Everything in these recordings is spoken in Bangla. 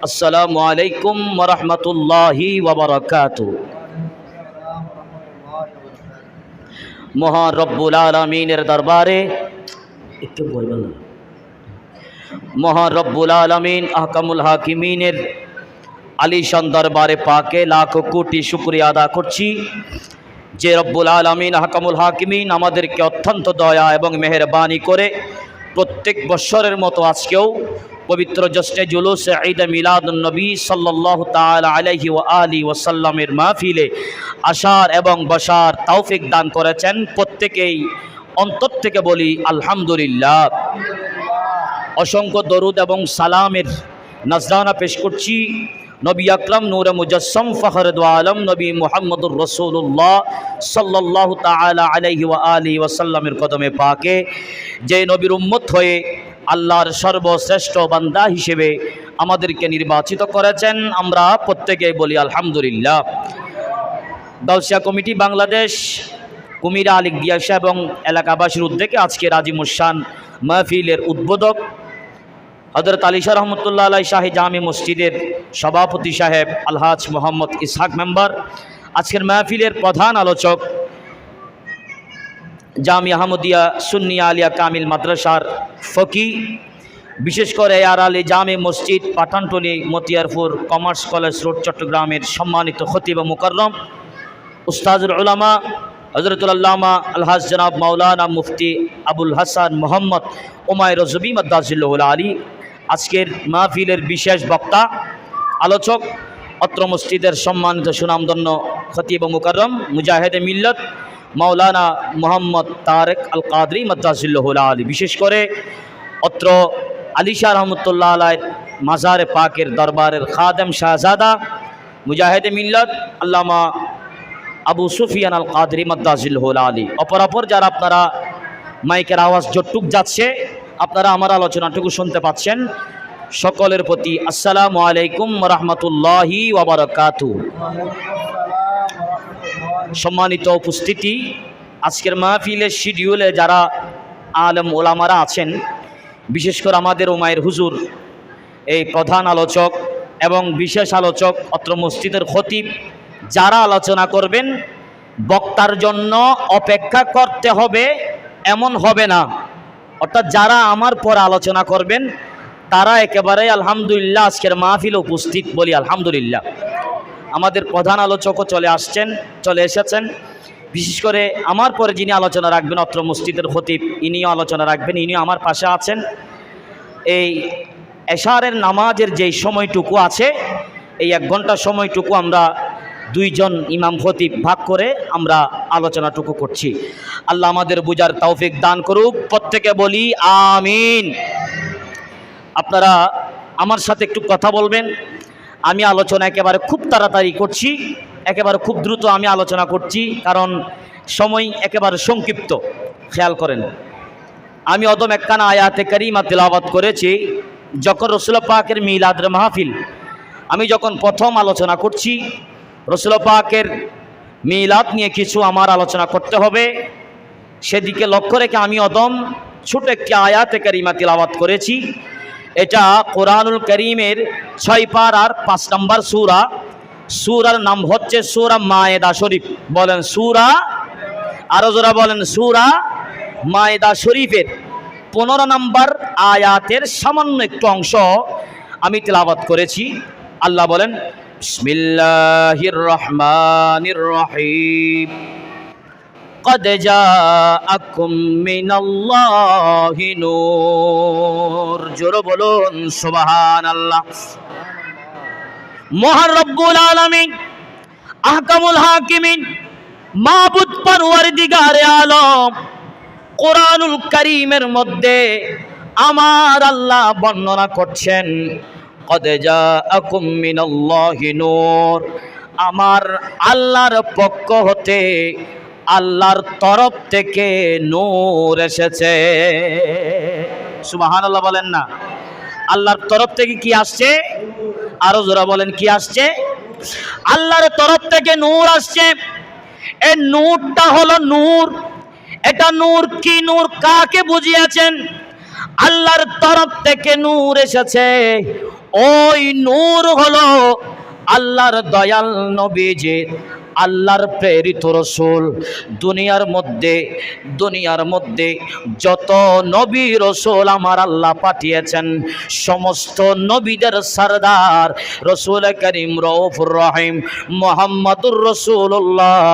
আসসালামু আলাইকুম রহমতুল্লাহি ওবরাকাত। মহান রব্বুল আলমিনের দরবারে, একটু বলবেন মহান রব্বুল আলমিন আহকামুল হাকিমিনের আলিশান দরবারে পাকে লাখ কোটি শুক্রিয়া আদা করছি যে রব্বুল আলমিন আহকামুল হাকিমিন আমাদেরকে অত্যন্ত দয়া এবং মেহরবানি করে প্রত্যেক বৎসরের মতো আজকেও পবিত্র জশ্নে জুলুস ঈদ মিলাদুলনবী সাল্লাহ তাল আলহি ও আলী ওসাল্লামের মাহফিলে আশার এবং বসার তৌফিক দান করেছেন। প্রত্যেকেই অন্তর থেকে বলি আলহামদুলিল্লাহ। অসংখ্য দরুদ এবং সালামের নজরানা পেশ করছি। নবী আকরম নূর মুজসম ফখরদ আলম নবী মোহাম্মদুর রসুল্লাহ সাল্লাহ তালা আলহি ওয়া আলী ওয়াসাল্লামের কদমে পাকে। যে নবীর উম্মত হয়ে আল্লাহর সর্বশ্রেষ্ঠ বান্দা হিসেবে আমাদেরকে নির্বাচিত করেছেন। আমরা প্রত্যেকে বলি আলহামদুলিল্লাহ। গাউসিয়া কমিটি বাংলাদেশ, কুমিরা আলিক দিয়াশা এবং এলাকাবাসীর উদ্যোগে আজকে রাজি মুসান মাহফিলের উদ্বোধক হজরত আলিশা রহমতুল্লাহ আলাই শাহী জামি মসজিদের সভাপতি সাহেব আলহাজ মোহাম্মদ ইসহাক মেম্বার। আজকের মাহফিলের প্রধান আলোচক জামি আহমদিয়া সুন্নিয়া আলিয়া কামিল মাদ্রাসার ফকি। বিশেষ করে আর আলী জামে মসজিদ Pathantuli Motiarpur commerce college road চট্টগ্রামের সম্মানিত খতিব মুকরম উস্তাজুল উলামা হজরতুল্লামা আলহাজ জনাব মাওলানা মুফতি আবুল হাসান মোহাম্মদ ওমায় রজবি মদ্দাজিল্লাহুল আলী। আজকের মাহফিলের বিশেষ বক্তা, আলোচক, অত্র মসজিদের সম্মানিত সুনামধন্য খতিব মুকরম মুজাহেদে মিল্লত মাওলানা মোহাম্মদ তারেক আল কাদরি মদ্দাজিল্লাহুল আলী। বিশেষ করে অত্র আলিশা রহমতুল্লাহ আলাইর মাজারে পাকের দরবারের খাদেম শাহজাদা মুজাহেদে মিল্লত আল্লামা আবু সুফিয়ান আল কাদরি মদ্দাজিল্লাহুল আলী অপরাপর যারা আপনারা মাইকের আওয়াজ যটুক যাচ্ছে, আপনারা আমার আলোচনাটুকু শুনতে পাচ্ছেন। সকলের প্রতি আসসালামু আলাইকুম রহমতুল্লাহি ওবরাকাতু সম্মানিত উপস্থিতি। আজকের মাহফিলের শিডিউলে যারা আলম ওলামারা আছেন, বিশেষ করে আমাদের ওমায়ের হুজুর, এই প্রধান আলোচক এবং বিশেষ আলোচক, অত্র মসজিদের খতিব, যারা আলোচনা করবেন, বক্তার জন্য অপেক্ষা করতে হবে, এমন হবে না। অর্থাৎ যারা আমার পর আলোচনা করবেন, তারা একেবারে আলহামদুলিল্লাহ আজকের মাহফিল উপস্থিত বলি আলহামদুলিল্লাহ। আমাদের প্রধান আলোচকও চলে আসছেন, চলে এসেছেন। বিশেষ করে আমার পরে যিনি আলোচনা রাখবেন, অত্র মসজিদের খতিব, ইনিও আলোচনা রাখবেন, ইনিও আমার পাশে আছেন। এই এশারের নামাজের যেই সময়টুকু আছে, এই এক ঘণ্টা সময়টুকু আমরা দুইজন ইমাম খতিব ভাগ করে আমরা আলোচনাটুকু করছি। আল্লাহ আমাদের বুজার তৌফিক দান করুক, প্রত্যেকে বলি আমিন। আপনারা আমার সাথে একটু কথা বলবেন। আমি আলোচনা একেবারে খুব তাড়াতাড়ি করছি, একেবারে খুব দ্রুত আমি আলোচনা করছি, কারণ সময় একেবারে সংক্ষিপ্ত। খেয়াল করেন, আমি অদম একখানা আয়াতে করিমা তেলাবাত করেছি, যখন রসুল পাকের মিলাদের মাহফিল, আমি যখন প্রথম আলোচনা করছি, রসুল পাকের মিলাদ নিয়ে কিছু আমার আলোচনা করতে হবে। সেদিকে লক্ষ্য রেখে আমি অদম ছোট একটি আয়াতে করিমা তেলাবাত করেছি। এটা কোরআনুল করিমের ছয় পার আর পাঁচ নম্বর সুরা। সুরার নাম হচ্ছে সুরা মায়েদা শরীফ। বলেন সুরা, আরও জোরা বলেন সুরা মায়েদা শরীফের পনেরো নম্বর আয়াতের সামান্য একটু অংশ আমি তেলাবাত করেছি। আল্লাহ বলেন, বিসমিল্লাহির রহমানির রহিম। قد جاءكم من الله نور জোরে বলুন সুবহানাল্লাহ মহান রব্বুল আলামিন আহকামুল হাকিমিন মাহবুদ পরওয়ারদিগারে আলম কোরআনুল করিমের মধ্যে আমার আল্লাহ বর্ণনা করছেন কদ জাআকুম মিনাল্লাহি নূর আমার আল্লাহর পক্ষ হতে আল্লাহর তরফ থেকে নূর এসেছে। সুবাহান আল্লাহ বলেন না। আল্লাহর তরফ থেকে কি আসছে? আরও জোরা বলেন, কি আসছে? আল্লাহর তরফ থেকে নূর আসছে। এই নূরটা হলো নূর। এটা নূর কি নূর? কাকে বুঝিয়েছেন? আল্লাহর তরফ থেকে নূর এসেছে। ওই নূর হলো আল্লাহর দয়াল নবীজির আল্লাহর প্রেরিত রসুল। দুনিয়ার মধ্যে দুনিয়ার মধ্যে যত নবী রসুল আমার আল্লাহ পাঠিয়েছেন, সমস্ত নবীদের সরদার রসুল করিম রৌফুর রহিম মোহাম্মদুর রসুল্লাহ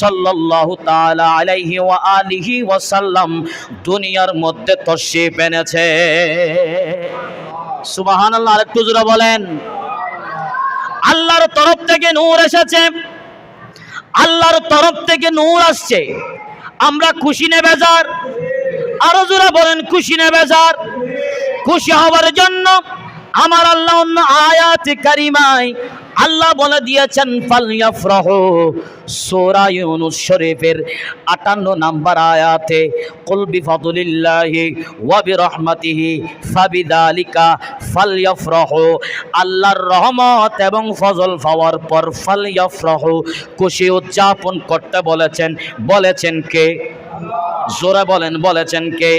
সাল্লাহ তালা আলাইহি ওয়া আলিহি ওয়াসাল্লাম দুনিয়ার মধ্যে তশরিফ এনেছে। সুবাহান আল্লাহ আরেকটু জোরে বলেন। আল্লাহর তরফ থেকে নূর এসেছে। আল্লাহর তরফ থেকে নূর আসছে। আমরা খুশি নে বেজার। আরও জোরা বলেন, খুশি নে বেজার। খুশি হবার জন্য আমার আল্লাহ অন্য আয়াত কারিমায় আল্লাহ বলে দিয়েছেন ফালিয়াফরাহ সূরা ইউনুস শরীফের 58 নাম্বার আয়াতে, কুল বিফাদলিল্লাহি ওয়া বিরহমাতিহি ফাবিযালিকা ফালইফরাহু আল্লাহর রহমত এবং ফজল পাওয়ার পর ফালইফরাহু খুশি উদযাপন করতে বলেছেন। বলেছেন কে? জোরে বলেন, বলেছেন কে?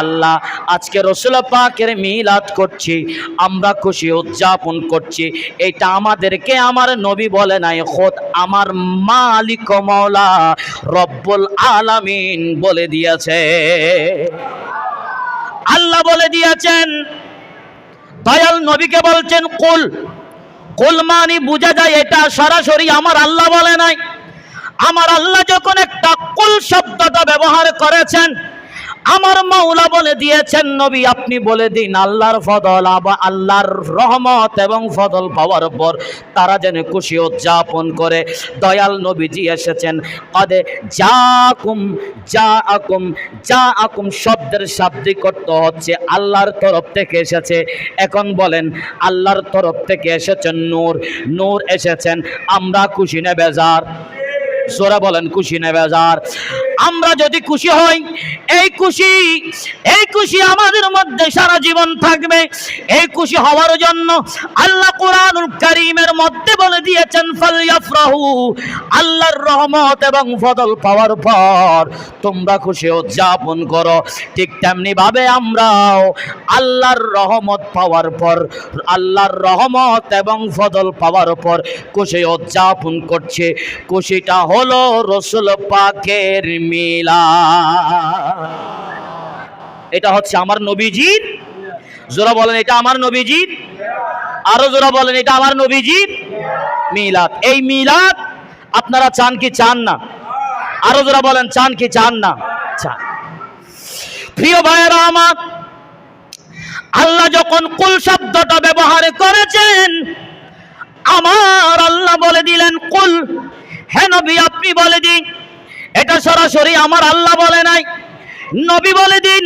আল্লাহ, আজকে রসুল পাকের মিলাদ করছি, আমরা খুশি, উদযাপন করছি। এটা আমাদেরকে আমার নবী বলে নাই, খোদ আমার মালিক মৌলা রব্বুল আলামিন বলে দিয়েছে। আল্লাহ বলে দিয়েছেন, দয়াল নবীকে বলছেন, কুল কুল মানি বোঝা যায় এটা সরাসরি আমার আল্লাহ বলে নাই। আমার আল্লাহ যখন একটা কুল শব্দটা ব্যবহার করেছেন, আমার মাওলা বলে দিয়েছেন, নবী আপনি বলে দিন, আল্লাহর ফদল আল্লাহর রহমত এবং ফদল পাওয়ার পর তারা যেন খুশি উদযাপন করে। দয়াল নবীজি এসেছেন কদে যা আকুম যা আকুম যা আকুম শব্দের শাব্দিক অর্থ হচ্ছে আল্লাহর তরফ থেকে এসেছে। এখন বলেন, আল্লাহর তরফ থেকে এসেছেন নূর নূর এসেছেন, আমরা খুশি নে বেজার? সোরা বলেন খুশি নেবে আমরা যদি খুশি হই এই খুশি এই খুশি আমাদের মধ্যে সারা জীবন থাকবে। এই খুশি হওয়ার জন্য আল্লাহ কোরআনুল কারীমের মধ্যে বলে দিয়েছেন ফালইফরাহু আল্লাহর রহমত এবং ফদল পাওয়ার পর তোমরা খুশি উদযাপন করো। ঠিক তেমনি ভাবে আমরাও আল্লাহর রহমত পাওয়ার পর, আল্লাহর রহমত এবং ফদল পাওয়ার পর খুশি উদযাপন করছে। খুশিটা হলো রসুল পাকের মিলা এটা হচ্ছে আমার নবীজির। জোরা বলেন, এটা আমার নবীজির? আরও জোরা বলেন, এটা আমার নবীজির? মিলাদ। এই মিলাদ আপনারা চান কি চান না? আরও জোরা বলেন, চান কি চান না? চান। প্রিয় ভাইয়েরা আমার, আল্লাহ যখন কুল শব্দটা ব্যবহার করেছেন, আমার আল্লাহ বলে দিলেন, কুল হ্যাঁ নবী, আপনি বলে দিন। এটা সরাসরি আমার আল্লাহ বলে নাই। নবী বলে দিন,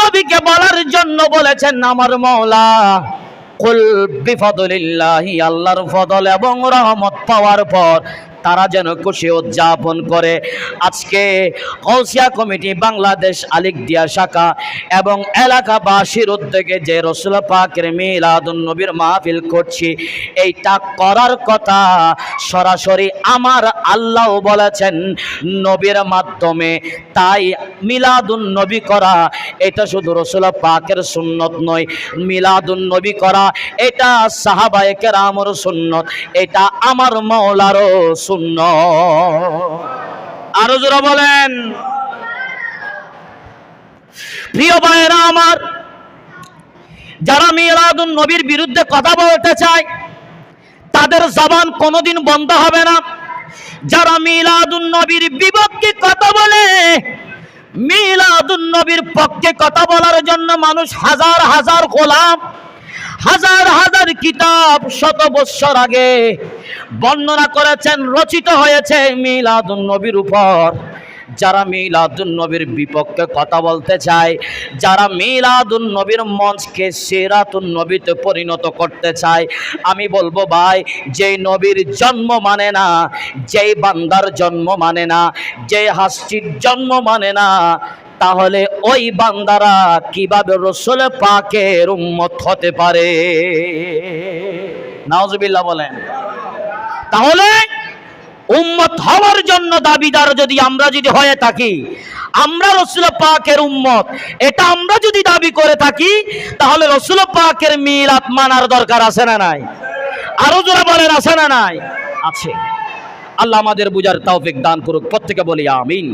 নবীকে বলার জন্য বলেছেন আমার মৌলা, কুল বিফদলিল্লাহি, আল্লাহর ফদল এবং রহমত পাওয়ার পর তারা যেন খুশি উদযাপন করে। আজকে কৌশিয়া কমিটি বাংলাদেশ আলিক দিয়া শাখা এবং এলাকাবাসীর উদ্যোগে যে রসুল পাকের মিলাদুন নবীর মাহফিল করছি, এইটা করার কথা সরাসরি আমার আল্লাহ বলেছেন নবীর মাধ্যমে। তাই মিলাদুন নবী করা, এটা শুধু রসুল পাকের সুন্নত নয় মিলাদুন নবী করা, এটা সাহাবায়ে কেরামর সুন্নত, এটা আমার মৌলারও সুন্নত। আরও জোরা বলেন। প্রিয় ভাইয়েরা আমার, যারা মিলাদুন নবীর বিরুদ্ধে কথা বলতে চায়, তাদের জবান কোনোদিন বন্ধ হবে না। যারা মিলাদুন নবীর বিপক্ষে কথা বলে মিলাদুন নবীর পক্ষে কথা বলার জন্য মানুষ হাজার হাজার গোলাম, হাজার হাজার কিতাব শত বৎসর আগে বর্ণনা করেছেন, রচিত হয়েছে মিলাদুন্নবীর উপর। যারা মিলাদুন নবীর বিপক্ষে কথা বলতে চায়, যারা মিলাদুন নবীর মঞ্চকে নবীতে পরিণত করতে চায়, আমি বলব ভাই, যেই নবীর জন্ম মানে না, যেই বান্দার জন্ম মানে না যে হাসির জন্ম মানে না, তাহলে ওই বান্দারা কীভাবে রসুল পাকের উম্মত হতে পারে? নাওজবিল্লাহ বলেন। তাহলে উম্মত হওয়ার জন্য দাবিদার যদি আমরা যদি হয়ে থাকি, আমরা রসুল পাকের উম্মত। এটা আমরা যদি দাবি করে থাকি, তাহলে রসুল পাকের মিলাদ মানার দরকার আছে না নাই? আরও যারা বলেন, আছে না নাই? আছে। আল্লাহ আমাদের বুঝার তৌফিক দান করুক, প্রত্যেকে বলি আমিন।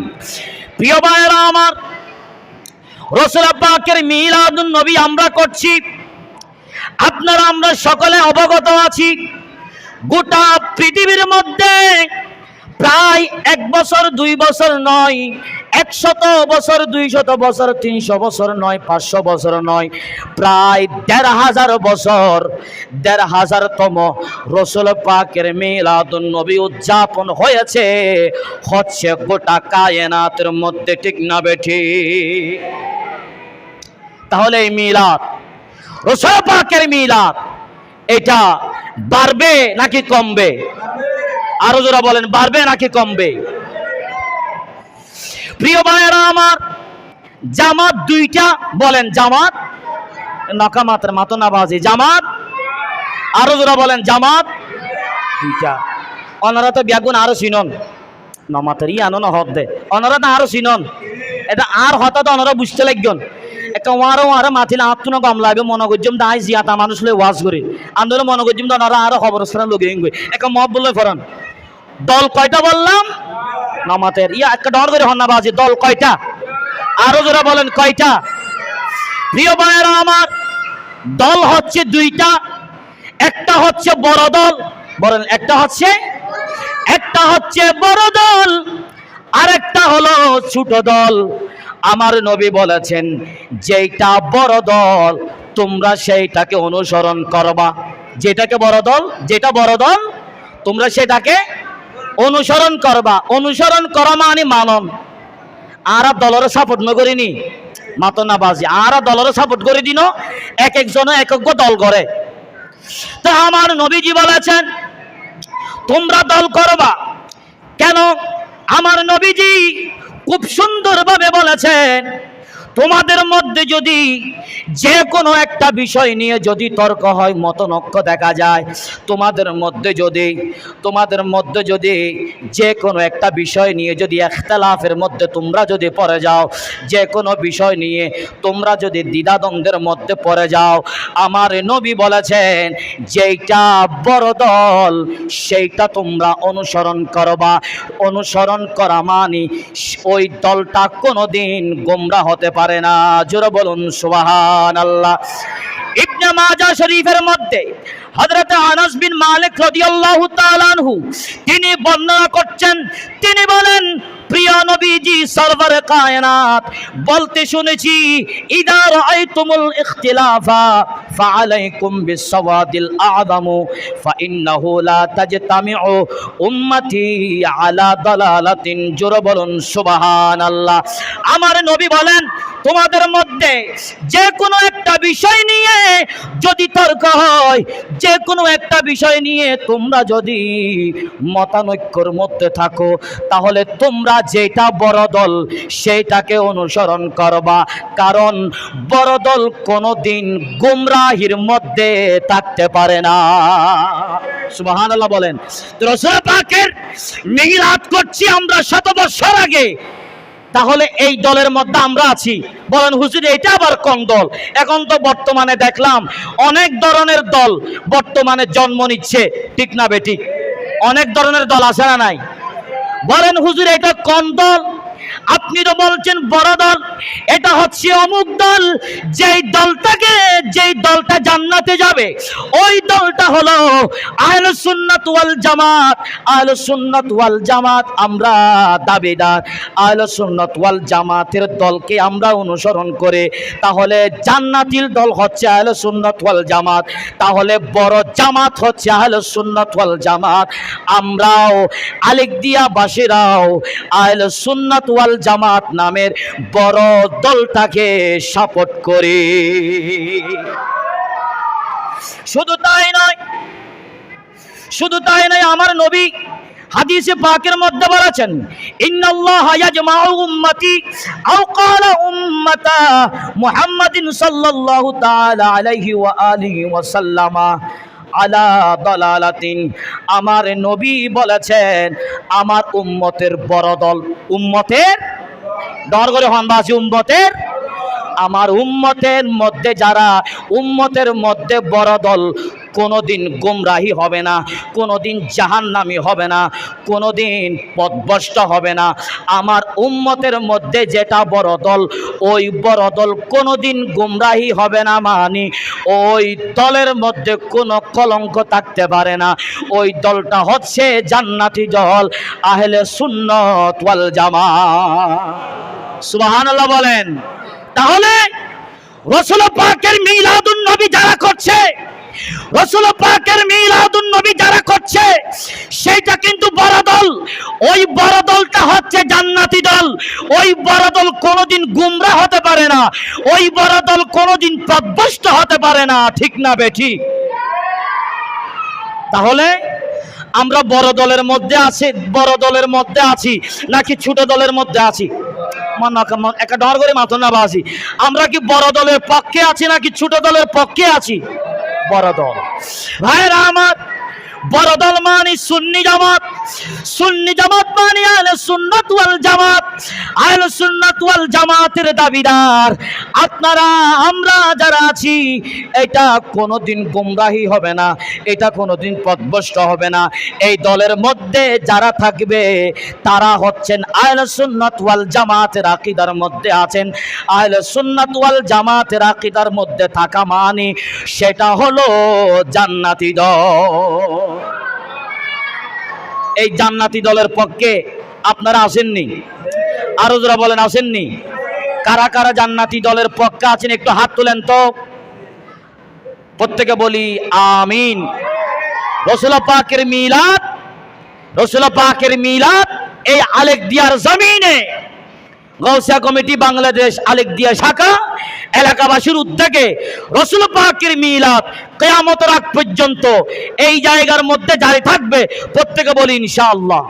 প্রিয় ভাইয়েরা আমার, রসুল পাকের মিলাদুন নবী আমরা করছি। আপনারা আমরা সকলে অবগত আছি। গোটা পৃথিবীর মধ্যে প্রায় এক বছর, দুই বছর নয়, একশত বছর, দুইশত বছর, তিনশো বছর নয়, পাঁচশো বছর নয়, প্রায় দেড় হাজার বছর, দেড় হাজারতম রসুল পাকের মিলাদুন নবী উদযাপন হয়েছে। হচ্ছে গোটা কায়নাতের মধ্যে, ঠিক না বেঠি? তাহলে এই মিলাদ, রসুল পাকের মিলাদ, এটা বাড়বে নাকি কমবে? আরও যারা বলেন, বাড়বে নাকি কমবে? প্রিয় ভাইয়েরা আমার, জামাত দুইটা বলেন, জামাত নকামাতের বাজি জামাত, আরও যারা বলেন, জামাত দুইটা। অনারা তো ব্যাগুন আরও চিনন নমাতের ই আনো না হদ দে অনারা তো আরও চিনন এটা আর হঠাৎ অনারা বুঝতে লাগবেন। একটা ওয়ারো ওয়ারো মাথিলে আত্মন কম লাগবে মনে করছিম দাই জিয়াতা মানুষ লই ওয়াজ করি। আন্দোলন মনে করছিম তো ওনারা আরও খবর স্থান লগে গই একটা মব বললে ফরান। দল কয়টা বললাম? নমাতের। ইয়া একটা ডর করে হন্না বাজি। দল কয়টা? আরও জোরা বলেন, কয়টা? প্রিয় ভাইয়েরা আমার, দল হচ্ছে দুইটা। একটা হচ্ছে বড় দল। বলেন, একটা হচ্ছে? একটা হচ্ছে বড় দল। আরেকটা হলো ছোট দল। আমার নবী বলেছেন যেটা বড় দল, তোমরা সেইটাকে অনুসরণ করবা। যেটাকে বড় দল, যেটা বড় দল, তোমরা সেটাকে অনুসরণ করবা। অনুসরণ করা মানে মানন। আর দলের সাপোর্ট ন করিনি। মাতো না বাজি। আর দলের সাপোর্ট করে দিন এক একজন এক এক দল করে। তা আমার নবীজি বলেছেন, তোমরা দল করবা। কেন? আমার নবীজি খুব সুন্দর সুন্দরভাবে বলেছেন। তোমাদের মধ্যে যদি যে কোনো একটা বিষয় নিয়ে যদি তর্ক হয়, মতনক্য দেখা যায়, তোমাদের মধ্যে যদি, তোমাদের মধ্যে যদি যে কোনো একটা বিষয় নিয়ে যদি একতলাফের মধ্যে তোমরা যদি পড়ে যাও যে কোনো বিষয় নিয়ে তোমরা যদি দ্বিধাদ্বন্দ্বের মধ্যে পড়ে যাও, আমার নবী বলেছেন, যেইটা বড় দল, সেইটা তোমরা অনুসরণ করবা। অনুসরণ করা মানে ওই দলটা কোনো দিন গোমরা হতে পারে না। জোর বলুন সুবাহান আল্লাহ ইবনে মাজা শরীফের মধ্যে হযরত আনাস বিন মালিক রাদিয়াল্লাহু তাআলা আনহু, তিনি বর্ণনা করছেন, তিনি বলেন প্রিয় নবীজি সরওয়ার কায়নাত, বলতে শুনেছি, ইদা রাআইতুমুল ইখতিলাফা, ফাআলাইকুম বিসওয়াদিল আযমু, ফাইন্নাহু লা তাজতামিউ উম্মতি আলা দালালাতিন। জোরে বলুন, সুবহানাল্লাহ। আমার নবী বলেন, তোমাদের মধ্যে যে কোনো একটা বিষয় নিয়ে যদি তর্ক হয় যে কোনো একটা বিষয় নিয়ে তোমরা যদি মতানৈক্যর মধ্যে থাকো, তাহলে তোমরা যেটা বড় দল, সেইটাকে অনুসরণ করবা। কারণ বড় দল কোনোদিন গুমরাহির মধ্যে থাকতে পারে না। সুবহানাল্লাহ বলেন। রসুল পাকের মিলাদ করছি আমরা শত বছর আগে। তাহলে এই দলের মধ্যে আমরা আছি। বলেন, হুজুর এটা আবার কোন দল? এখন তো বর্তমানে দেখলাম অনেক ধরনের দল বর্তমানে জন্ম নিচ্ছে। ঠিক না বেটি অনেক ধরনের দল আছে না নাই? বলেন হুজুর এটা কোন দল? আপনি তো বলছেন বড় দল, এটা হচ্ছে অমুক দল, যেই দলটাকে, যেই দলটা জান্নাতে যাবে, ওই দলটা হলো আহলে সুন্নাত ওয়াল জামাত। আহলে সুন্নাত ওয়াল জামাত আমরা দাবিদার। আহলে সুন্নাত ওয়াল জামাতের দলকে আমরা অনুসরণ করে, তাহলে জান্নাতির দল হচ্ছে আহলে সুন্নাত ওয়াল জামাত, তাহলে বড় জামাত হচ্ছে আহলে সুন্নাত ওয়াল জামাত। আমরাও আলেক দিয়া বাসীরাও আহলে সুন্নাত ওয়াল জামাত নামের বড় দলটাকে সাপোর্ট করি। শুধু তাই নয়, শুধু তাই নয়, আমার নবী হাদিসে পাকের মধ্যে বলেছেন, ইন্নাল্লাহ ইয়াজমাউ উম্মতি আও ক্বালা উম্মাতা মুহাম্মাদিন সাল্লাল্লাহু তাআলা আলাইহি ওয়া আলিহি ওয়া সাল্লামা আলা দলালাতিন। আমার নবী বলেছেন, আমার উম্মতের বড় দল উম্মতের দর করে হনবাসী উম্মতের। আমার উম্মতের মধ্যে যারা, উম্মতের মধ্যে বড় দল কোনোদিন গুমরাহি হবে না কোনো কোনোদিন জাহান্নামি হবে না কোনো দিন পদভষ্ট হবে না। আমার উম্মতের মধ্যে যেটা বড় দল, ওই বড় দল কোনো দিন গুমরাহি হবে না মানি। ওই দলের মধ্যে কোনো কলঙ্ক থাকতে পারে না। ওই দলটা হচ্ছে জান্নাতি দল, আহলে সুন্নত ওয়াল জামা সুবহানাল্লাহ বলেন। তাহলে রসুল পাকের মিলাদুন নবী যারা করছে রসুল পাকের মিলাদুন নবী যারা করছে, সেইটা কিন্তু বড় দল ওই বড় দলটা হচ্ছে জান্নাতি দল। ওই বড় দল কোনোদিন গুমরা হতে পারে না। ওই বড় দল কোনোদিন পদভস্ত হতে পারে না। ঠিক না বেঠি তাহলে আমরা বড় দলের মধ্যে আছি বড় দলের মধ্যে আছি, নাকি ছোট দলের মধ্যে আছি? একটা ডর করে মাথা না বাসি আমরা কি বড় দলের পক্ষে আছি, নাকি ছোট দলের পক্ষে আছি? বড় দল ভাইরা আমার বড় দল মানি সুন্নি জামাত সুন্নি জামাত মানি আহলে সুন্নাত ওয়াল জামাত, আহলে সুন্নাত ওয়াল জামাতের দাবিদার। আপনারা, আমরা যারা আছি, এটা কোনোদিন গুমরাহি হবে না, এটা কোনোদিন পদভষ্ট হবে না। এই দলের মধ্যে যারা থাকবে, তারা হচ্ছেন আহলে সুন্নাত ওয়াল জামাতের আকীদার মধ্যে আছেন। আহলে সুন্নাত ওয়াল জামাতের আকীদার মধ্যে থাকা মানে সেটা হলো জান্নাতি দল। এই জান্নাতি দলের পক্ষে আপনারা আসেননি? আরও যারা বলেন, আসেননি? কারা কারা জান্নাতি দলের পক্ষে আছেন? একটু হাত তুলেন তো। প্রত্যেকে বলি, আমিন। রসুল পাকের মিলাদ, রসুল পাকের মিলাদ এই আলেক দিয়ার জমিনে। গৌসিয়া কমিটি বাংলাদেশ আলেক দিয়া শাখা এলাকাবাসীর উদ্যোগে রসুল পাকের মিলাদ কেয়ামত রাগ পর্যন্ত এই জায়গার মধ্যে জারি থাকবে। প্রত্যেকে বলি ইনশাআল্লাহ।